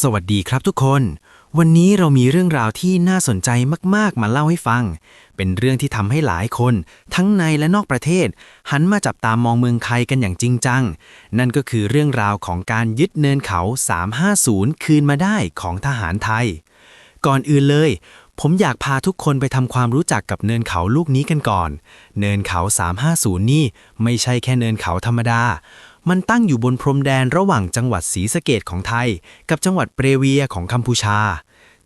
สวัสดีครับทุกคน วันนี้เรามีเรื่องราวที่น่าสนใจมากๆ มาเล่าให้ฟัง เป็นเรื่องที่ทำให้หลายคน ทั้งในและนอกประเทศ หันมาจับตามองเมืองไทยกันอย่างจริงจัง นั่นก็คือเรื่องราวของการยึดเนินเขา 350 คืนมาได้ของทหารไทย ก่อนอื่นเลย ผมอยากพาทุกคนไปทำความรู้จักกับเนินเขาลูกนี้กันก่อน เนินเขา 350 นี่ไม่ใช่แค่เนินเขาธรรมดา มันตั้งอยู่บนพรมแดนระหว่างจังหวัดศรีสะเกดของไทย กับจังหวัดเปรเวียของกัมพูชา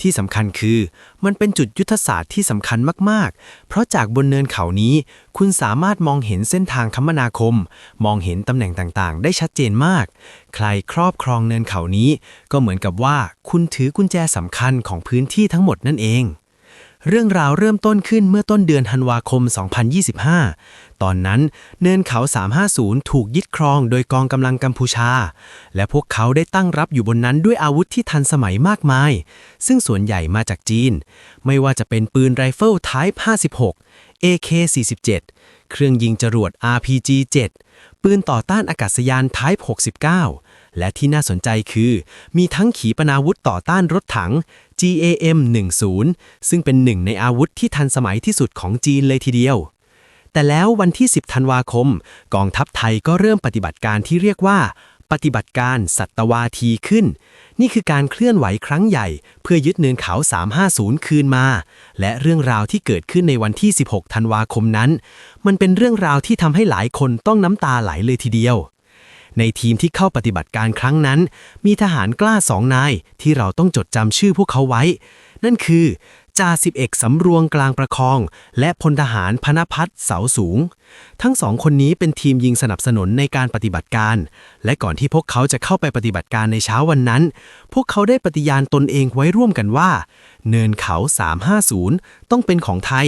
ที่สำคัญคือมันเป็นจุดยุทธศาสตร์ที่สำคัญมากๆ เพราะจากบนเนินเขานี้ คุณสามารถมองเห็นเส้นทางคมนาคม มองเห็นตำแหน่งต่างๆ ได้ชัดเจนมาก ใครครอบครองเนินเขานี้ ก็เหมือนกับว่าคุณถือกุญแจสำคัญของพื้นที่ทั้งหมดนั่นเอง เรื่องราวเริ่มต้นขึ้นเมื่อต้นเดือนธันวาคม 2025 ตอนนั้นเนินเขา 350 ถูกยึดครองโดยกองกำลังกัมพูชา และพวกเขาได้ตั้งรับอยู่บนนั้นด้วยอาวุธที่ทันสมัยมากมาย ซึ่งส่วนใหญ่มาจากจีน ไม่ว่าจะเป็นปืนไรเฟิล Type 56 AK 47 เครื่องยิงจรวด RPG 7 ปืนต่อต้านอากาศยาน Type 69 และที่น่าสนใจคือ มีทั้งขีปนาวุธต่อต้านรถถัง GAM 10ซึ่งเป็นหนึ่งในอาวุธที่ทันสมัยที่สุดของจีนเลยทีเดียว แต่แล้ววันที่ 10 ธันวาคม กองทัพไทยก็เริ่มปฏิบัติการที่เรียกว่า ปฏิบัติการสัตวาทีขึ้น นี่คือการเคลื่อนไหวครั้งใหญ่ เพื่อยึดเนินเขา 350 คืนมา และเรื่องราวที่เกิดขึ้นในวันที่ 16 ธันวาคมนั้น มันเป็นเรื่องราวที่ทำให้หลายคนต้องน้ำตาไหลเลยทีเดียว ในทีมที่เข้าปฏิบัติการครั้งนั้น มีทหารกล้าสองนายที่เราต้องจดจำชื่อพวกเขาไว้ นั่นคือจ่าสิบเอกสำรวงกลางประคอง และพลทหารพนพัฒน์เสาสูง ทั้งสองคนนี้เป็นทีมยิงสนับสนุนในการปฏิบัติการ และก่อนที่พวกเขาจะเข้าไปปฏิบัติการในเช้าวันนั้น พวกเขาได้ปฏิญาณตนเองไว้ร่วมกันว่า เนินเขา 350 ต้องเป็นของไทย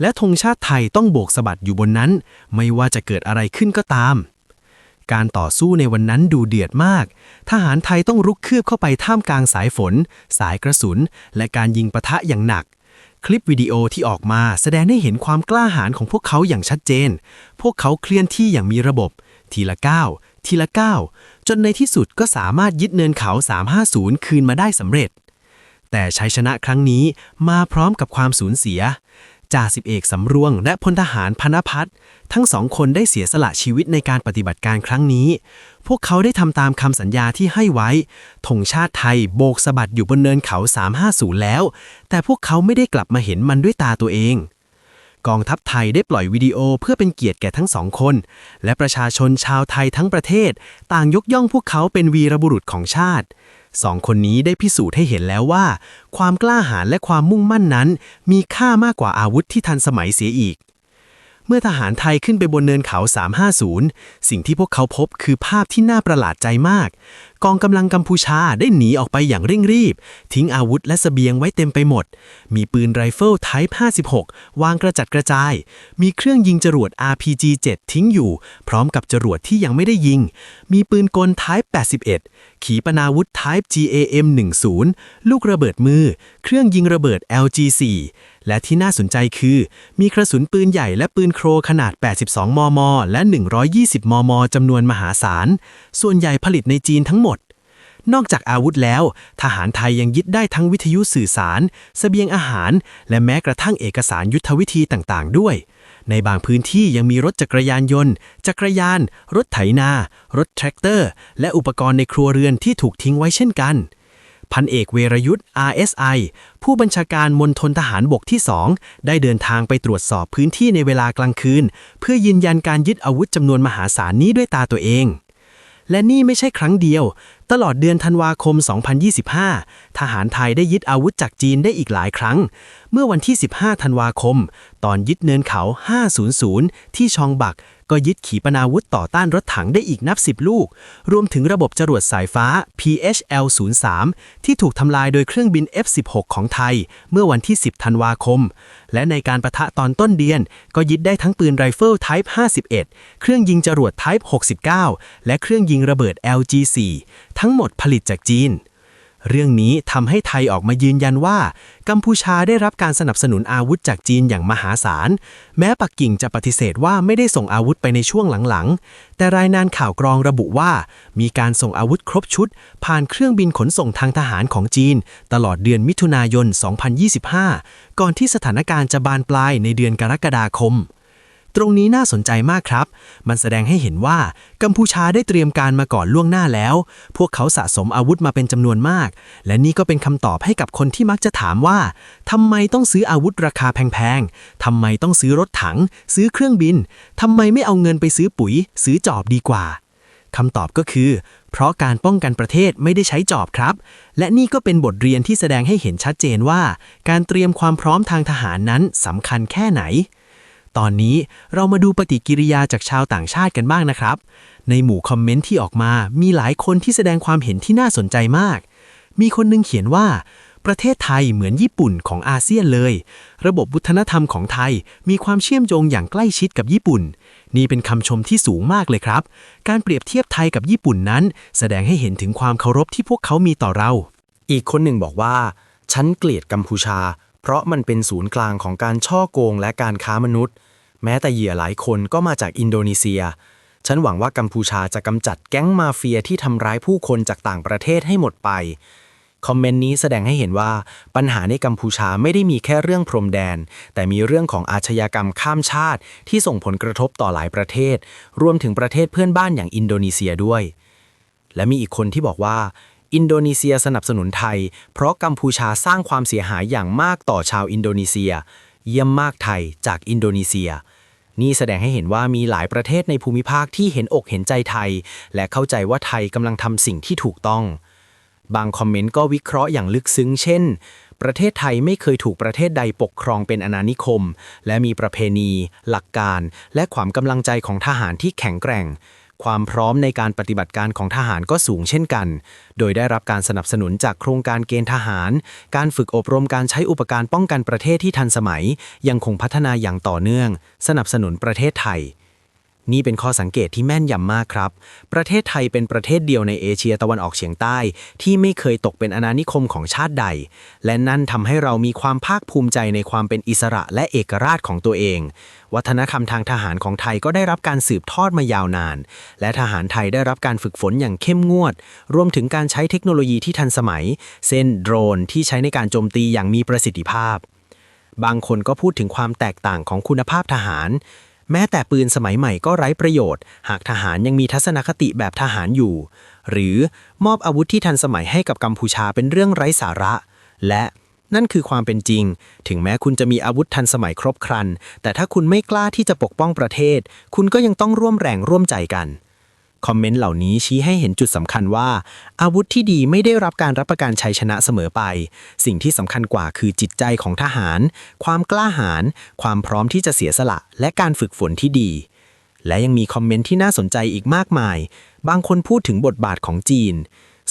และธงชาติไทยต้องโบกสะบัดอยู่บนนั้น ไม่ว่าจะเกิดอะไรขึ้นก็ตาม การต่อสู้ในวันนั้นดูเดือดมาก ทหารไทยต้องรุกคืบเข้าไปท่ามกลางสายฝน สายกระสุน และการยิงปะทะอย่างหนัก คลิปวิดีโอที่ออกมาแสดงให้เห็นความกล้าหาญของพวกเขาอย่างชัดเจน พวกเขาเคลื่อนที่อย่างมีระบบ ทีละก้าวทีละก้าวจนในที่สุดก็สามารถยึดเนินเขา 350 คืนมาได้สำเร็จ แต่ชัยชนะครั้งนี้มาพร้อมกับความสูญเสีย จ่าสิบเอกสำรวงและพลทหารพนพัฒน์ทั้งสองคนได้เสียสละชีวิตในการปฏิบัติการครั้งนี้ พวกเขาได้ทำตามคำสัญญาที่ให้ไว้ธงชาติไทยโบกสะบัดอยู่บนเนินเขา 350 แล้ว แต่พวกเขาไม่ได้กลับมาเห็นมันด้วยตาตัวเองกองทัพไทยได้ปล่อยวิดีโอเพื่อเป็นเกียรติแก่ทั้งสองคน และประชาชนชาวไทยทั้งประเทศ ต่างยกย่องพวกเขาเป็นวีรบุรุษของชาติ สองคนนี้ได้พิสูจน์ให้เห็นแล้วว่า ความกล้าหาญและความมุ่งมั่นนั้น มีค่ามากกว่าอาวุธที่ทันสมัยเสียอีก เมื่อทหารไทยขึ้นไปบนเนินเขา 350 สิ่งที่พวกเขาพบคือภาพที่น่าประหลาดใจมากกองกำลังกัมพูชาได้หนีออกไปอย่างเร่งรีบ ทิ้งอาวุธและเสบียงไว้เต็มไปหมด มีปืนไรเฟิล Type 56 วางกระจัดกระจาย มีเครื่องยิงจรวด RPG 7 ทิ้งอยู่ พร้อมกับจรวดที่ยังไม่ได้ยิง มีปืนกล Type 81 ขีปนาวุธ Type GAM 10 ลูกระเบิดมือ เครื่องยิงระเบิด LG 4และที่น่าสนใจคือ มีกระสุนปืนใหญ่และปืนโครขนาด 82 มม และ 120 มมจำนวนมหาศาล ส่วนใหญ่ผลิตในจีนทั้งหมด นอกจากอาวุธแล้ว ทหารไทยยังยึดได้ทั้งวิทยุสื่อสารเสบียงอาหาร และแม้กระทั่งเอกสารยุทธวิธีต่างๆ ด้วย ในบางพื้นที่ยังมีรถจักรยานยนต์ จักรยาน รถไถนา รถแทรกเตอร์ และอุปกรณ์ในครัวเรือนที่ถูกทิ้งไว้เช่นกันพันเอกเวรยุทธ์ RSI ผู้บัญชาการมณฑลทหารบกที่ 2 ได้เดินทางไปตรวจสอบพื้นที่ในเวลากลางคืน เพื่อยืนยันการยึดอาวุธจำนวนมหาศาลนี้ด้วยตาตัวเอง และนี่ไม่ใช่ครั้งเดียว ตลอดเดือนธันวาคม 2025 ทหารไทยได้ยึดอาวุธจากจีนได้อีกหลายครั้ง เมื่อวันที่ 15 ธันวาคม ตอนยึดเนินเขา 500 ที่ชองบัก ก็ยึดขีปนาวุธต่อต้านรถถังได้อีกนับ 10 ลูก รวมถึงระบบจรวดสายฟ้า PHL-03 ที่ถูกทำลายโดยเครื่องบิน F-16 ของไทย เมื่อวันที่ 10 ธันวาคม และในการประทะตอนต้นเดือน ก็ยึดได้ทั้งปืนไรเฟิล Type 51 เครื่องยิงจรวด Type 69 และเครื่องยิงระเบิด LG4 ทั้งหมดผลิตจากจีน เรื่องนี้ทำให้ไทยออกมายืนยันว่า กัมพูชาได้รับการสนับสนุนอาวุธจากจีนอย่างมหาศาล แม้ปักกิ่งจะปฏิเสธว่าไม่ได้ส่งอาวุธไปในช่วงหลังๆ แต่รายงานข่าวกรองระบุว่า มีการส่งอาวุธครบชุด ผ่านเครื่องบินขนส่งทางทหารของจีน ตลอดเดือนมิถุนายน 2025 ก่อนที่สถานการณ์จะบานปลายในเดือนกรกฎาคม ตรงนี้น่าสนใจมากครับ มันแสดงให้เห็นว่ากัมพูชาได้เตรียมการมาก่อนล่วงหน้าแล้ว พวกเขาสะสมอาวุธมาเป็นจำนวนมาก และนี่ก็เป็นคำตอบให้กับคนที่มักจะถามว่าทำไมต้องซื้ออาวุธราคาแพงๆทำไมต้องซื้อรถถัง ซื้อเครื่องบินทำไมไม่เอาเงินไปซื้อปุ๋ย ซื้อจอบดีกว่าคำตอบก็คือ เพราะการป้องกันประเทศไม่ได้ใช้จอบครับ และนี่ก็เป็นบทเรียนที่แสดงให้เห็นชัดเจนว่า การเตรียมความพร้อมทางทหารนั้นสำคัญแค่ไหน ตอนนี้เรามาดูปฏิกิริยาจากชาวต่างชาติกันบ้างนะครับ ในหมู่คอมเมนต์ที่ออกมา มีหลายคนที่แสดงความเห็นที่น่าสนใจมาก มีคนหนึงเขียนว่า ประเทศไทยเหมือนญี่ปุ่นของอาเซียนเลย ระบบวัฒนธรรมของไทยมีความเชื่อมโยงอย่างใกล้ชิดกับญี่ปุ่น นี่เป็นคำชมที่สูงมากเลยครับ การเปรียบเทียบไทยกับญี่ปุ่นนั้น แสดงให้เห็นถึงความเคารพที่พวกเขามีต่อเรา อีกคนหนึ่งบอกว่า ฉันเกลียดกัมพูชา เพราะมันเป็นศูนย์กลางของการช่อโกงและการค้ามนุษย์ แม้แต่เหยื่อหลายคนก็มาจากอินโดนีเซีย ฉันหวังว่ากัมพูชาจะกำจัดแก๊งมาเฟียที่ทำร้ายผู้คนจากต่างประเทศให้หมดไป คอมเมนต์นี้แสดงให้เห็นว่าปัญหาในกัมพูชาไม่ได้มีแค่เรื่องพรมแดน แต่มีเรื่องของอาชญากรรมข้ามชาติ ที่ส่งผลกระทบต่อหลายประเทศ รวมถึงประเทศเพื่อนบ้านอย่างอินโดนีเซียด้วย และมีอีกคนที่บอกว่าอินโดนีเซียสนับสนุนไทย เพราะกัมพูชาสร้างความเสียหายอย่างมากต่อชาวอินโดนีเซีย เยี่ยมมากไทยจากอินโดนีเซีย นี่แสดงให้เห็นว่ามีหลายประเทศในภูมิภาคที่เห็นอกเห็นใจไทย และเข้าใจว่าไทยกำลังทำสิ่งที่ถูกต้อง บางคอมเมนต์ก็วิเคราะห์อย่างลึกซึ้ง เช่น ประเทศไทยไม่เคยถูกประเทศใดปกครองเป็นอาณานิคม และมีประเพณี หลักการ และความกำลังใจของทหารที่แข็งแกร่ง ความพร้อมในการปฏิบัติการของทหารก็สูงเช่นกัน โดยได้รับการสนับสนุนจากโครงการเกณฑ์ทหาร การฝึกอบรมการใช้อุปกรณ์ป้องกันประเทศที่ทันสมัย ยังคงพัฒนาอย่างต่อเนื่อง สนับสนุนประเทศไทย นี่เป็นข้อสังเกตที่แม่นยำมากครับ ประเทศไทยเป็นประเทศเดียวในเอเชียตะวันออกเฉียงใต้ ที่ไม่เคยตกเป็นอาณานิคมของชาติใด และนั่นทำให้เรามีความภาคภูมิใจในความเป็นอิสระและเอกราชของตัวเอง วัฒนธรรมทางทหารของไทยก็ได้รับการสืบทอดมายาวนาน และทหารไทยได้รับการฝึกฝนอย่างเข้มงวด รวมถึงการใช้เทคโนโลยีที่ทันสมัย เช่นโดรนที่ใช้ในการโจมตีอย่างมีประสิทธิภาพบางคนก็พูดถึงความแตกต่างของคุณภาพทหาร แม้แต่ปืนสมัยใหม่ก็ไร้ประโยชน์ หากทหารยังมีทัศนคติแบบทหารอยู่ หรือมอบอาวุธที่ทันสมัยให้กับกัมพูชาเป็นเรื่องไร้สาระ และนั่นคือความเป็นจริง ถึงแม้คุณจะมีอาวุธทันสมัยครบครัน แต่ถ้าคุณไม่กล้าที่จะปกป้องประเทศ คุณก็ยังต้องร่วมแรงร่วมใจกัน คอมเมนต์เหล่านี้ชี้ให้เห็นจุดสำคัญว่า อาวุธที่ดีไม่ได้รับการรับประกันชัยชนะเสมอไป สิ่งที่สำคัญกว่าคือจิตใจของทหาร ความกล้าหาญความพร้อมที่จะเสียสละ และการฝึกฝนที่ดี และยังมีคอมเมนต์ที่น่าสนใจอีกมากมาย บางคนพูดถึงบทบาทของจีน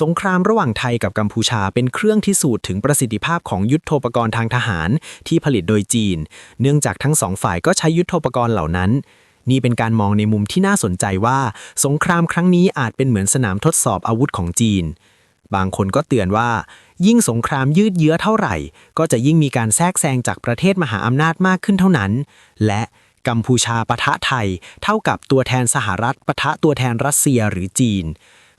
สงครามระหว่างไทยกับกัมพูชาเป็นเครื่องที่สูตรถึงประสิทธิภาพของยุทธโธปกรณ์ทางทหารที่ผลิตโดยจีน เนื่องจากทั้งสองฝ่ายก็ใช้ยุทธโธปกรณ์เหล่านั้น นี่เป็นการมองในมุมที่น่าสนใจว่า สงครามครั้งนี้อาจเป็นเหมือนสนามทดสอบอาวุธของจีน บางคนก็เตือนว่า ยิ่งสงครามยืดเยื้อเท่าไหร่ ก็จะยิ่งมีการแทรกแซงจากประเทศมหาอำนาจมากขึ้นเท่านั้น และกัมพูชาปะทะไทย เท่ากับตัวแทนสหรัฐปะทะตัวแทนรัสเซียหรือจีน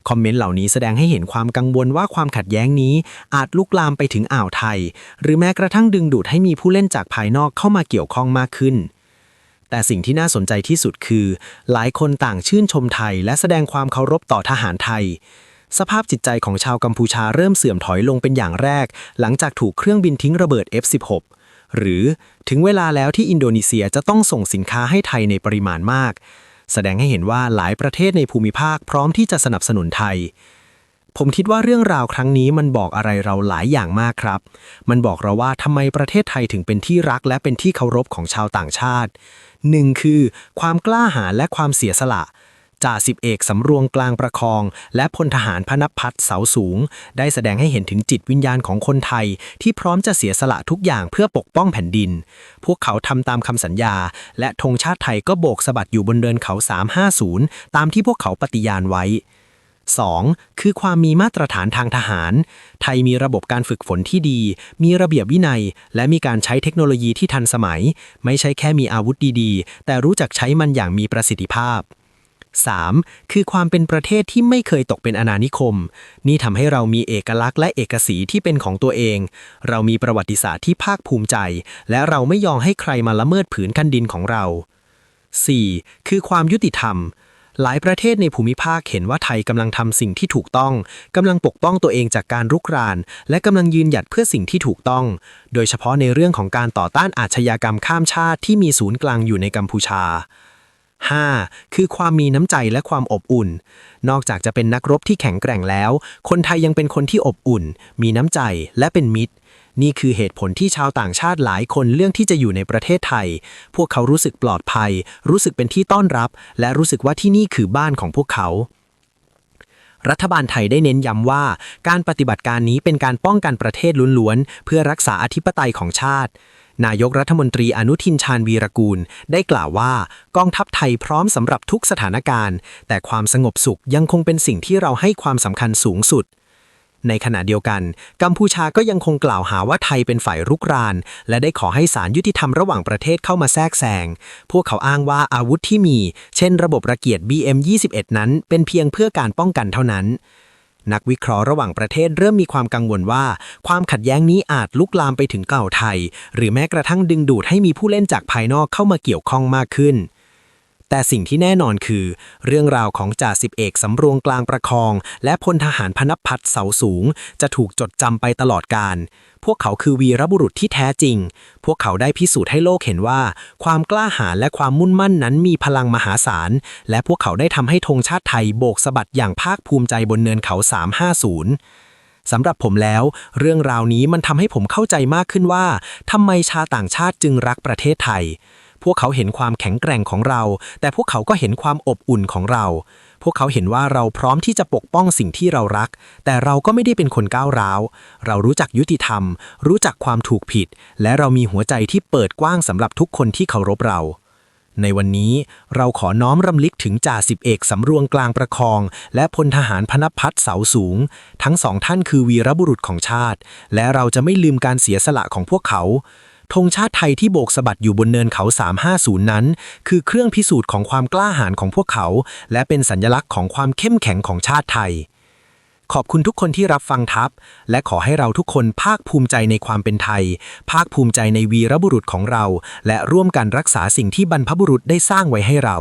คอมเมนต์เหล่านี้แสดงให้เห็นความกังวลว่าความขัดแย้งนี้ อาจลุกลามไปถึงอ่าวไทย หรือแม้กระทั่งดึงดูดให้มีผู้เล่นจากภายนอกเข้ามาเกี่ยวข้องมากขึ้น แต่สิ่งที่น่าสนใจที่สุดคือ หลายคนต่างชื่นชมไทย และแสดงความเคารพต่อทหารไทย สภาพจิตใจของชาวกัมพูชาเริ่มเสื่อมถอยลงเป็นอย่างแรก หลังจากถูกเครื่องบินทิ้งระเบิด F16 หรือถึงเวลาแล้วที่อินโดนีเซียจะต้องส่งสินค้าให้ไทยในปริมาณมาก แสดงให้เห็นว่าหลายประเทศในภูมิภาคพร้อมที่จะสนับสนุนไทย ผมคิดว่าเรื่องราวครั้งนี้มันบอกอะไรเราหลายอย่างมากครับ มันบอกเราว่าทำไมประเทศไทยถึงเป็นที่รักและเป็นที่เคารพของชาวต่างชาติหนึ่งคือ ความกล้าหาญและความเสียสละจ่าสิบเอกสำรวงกลางประคอง และพลทหารพนพัฒน์เสาสูง ได้แสดงให้เห็นถึงจิตวิญญาณของคนไทย ที่พร้อมจะเสียสละทุกอย่างเพื่อปกป้องแผ่นดิน พวกเขาทำตามคำสัญญา และธงชาติไทยก็โบกสะบัดอยู่บนเดินเขา 350 ตามที่พวกเขาปฏิญาณไว้ 2. คือความมีมาตรฐานทางทหาร ไทยมีระบบการฝึกฝนที่ดี มีระเบียบวินัย และมีการใช้เทคโนโลยีที่ทันสมัย ไม่ใช่แค่มีอาวุธดีๆ แต่รู้จักใช้มันอย่างมีประสิทธิภาพ 3. คือความเป็นประเทศที่ไม่เคยตกเป็นอาณานิคม นี่ทำให้เรามีเอกลักษณ์และเอกสีที่เป็นของตัวเอง เรามีประวัติศาสตร์ที่ภาคภูมิใจ และเราไม่ยอมให้ใครมาละเมิดผืนแผ่นดินของเรา 4. คือความยุติธรรม หลายประเทศในภูมิภาคเห็นว่าไทยกำลังทำสิ่งที่ถูกต้องกำลังปกป้องตัวเองจากการรุกราน และกำลังยืนหยัดเพื่อสิ่งที่ถูกต้อง โดยเฉพาะในเรื่องของการต่อต้านอาชญากรรมข้ามชาติที่มีศูนย์กลางอยู่ในกัมพูชา 5. คือความมีน้ำใจและความอบอุ่น นอกจากจะเป็นนักรบที่แข็งแกร่งแล้ว คนไทยยังเป็นคนที่อบอุ่น มีน้ำใจและเป็นมิตร นี่คือเหตุผลที่ชาวต่างชาติหลายคนเลือกที่จะอยู่ในประเทศไทย พวกเขารู้สึกปลอดภัย รู้สึกเป็นที่ต้อนรับ และรู้สึกว่าที่นี่คือบ้านของพวกเขารัฐบาลไทยได้เน้นย้ำว่า การปฏิบัติการนี้เป็นการป้องกันประเทศล้วนๆ เพื่อรักษาอธิปไตยของชาติ นายกรัฐมนตรีอนุทินชาญวีรกูล ได้กล่าวว่า กองทัพไทยพร้อมสำหรับทุกสถานการณ์ แต่ความสงบสุขยังคงเป็นสิ่งที่เราให้ความสำคัญสูงสุด ในขณะเดียวกัน กัมพูชาก็ยังคงกล่าวหาว่าไทยเป็นฝ่ายรุกราน และได้ขอให้ศาลยุติธรรมระหว่างประเทศเข้ามาแทรกแซง พวกเขาอ้างว่าอาวุธที่มี เช่น ระบบระเกียรติ BM21 นั้น เป็นเพียงเพื่อการป้องกันเท่านั้นนักวิเคราะห์ระหว่างประเทศเริ่มมีความกังวลว่า ความขัดแย้งนี้อาจลุกลามไปถึงเก่าไทย หรือแม้กระทั่งดึงดูดให้มีผู้เล่นจากภายนอกเข้ามาเกี่ยวข้องมากขึ้น แต่สิ่งที่แน่นอนคือ เรื่องราวของจ่าสิบเอกสำรวงกลางประคอง และพลทหารพนับพัฒน์เสาสูง จะถูกจดจำไปตลอดการ พวกเขาคือวีรบุรุษที่แท้จริง พวกเขาได้พิสูจน์ให้โลกเห็นว่า ความกล้าหาญและความมุ่นมั่นนั้นมีพลังมหาศาล และพวกเขาได้ทำให้ธงชาติไทยโบกสะบัดอย่างภาคภูมิใจบนเนินเขา 350สำหรับผมแล้ว เรื่องราวนี้มันทำให้ผมเข้าใจมากขึ้นว่าทำไมชาต่างชาติจึงรักประเทศไทย พวกเขาเห็นความแข็งแกร่งของเรา แต่พวกเขาก็เห็นความอบอุ่นของเรา พวกเขาเห็นว่าเราพร้อมที่จะปกป้องสิ่งที่เรารัก แต่เราก็ไม่ได้เป็นคนก้าวร้าว เรารู้จักยุติธรรม รู้จักความถูกผิด และเรามีหัวใจที่เปิดกว้างสำหรับทุกคนที่เคารพเราในวันนี้เราขอน้อมรำลึกถึงจ่าสิบเอกสำรวงกลางประคอง และพลทหารพนพัฒน์เสาสูง ทั้งสองท่านคือวีรบุรุษของชาติ และเราจะไม่ลืมการเสียสละของพวกเขา ธงชาติไทยที่โบกสะบัดอยู่บนเนินเขา 350 นั้น คือเครื่องพิสูจน์ของความกล้าหาญของพวกเขา และเป็นสัญลักษณ์ของความเข้มแข็งของชาติไทย ขอบคุณทุกคนที่รับฟังทับ และขอให้เราทุกคนภาคภูมิใจในความเป็นไทย ภาคภูมิใจในวีรบุรุษของเรา และร่วมกันรักษาสิ่งที่บรรพบุรุษได้สร้างไว้ให้เรา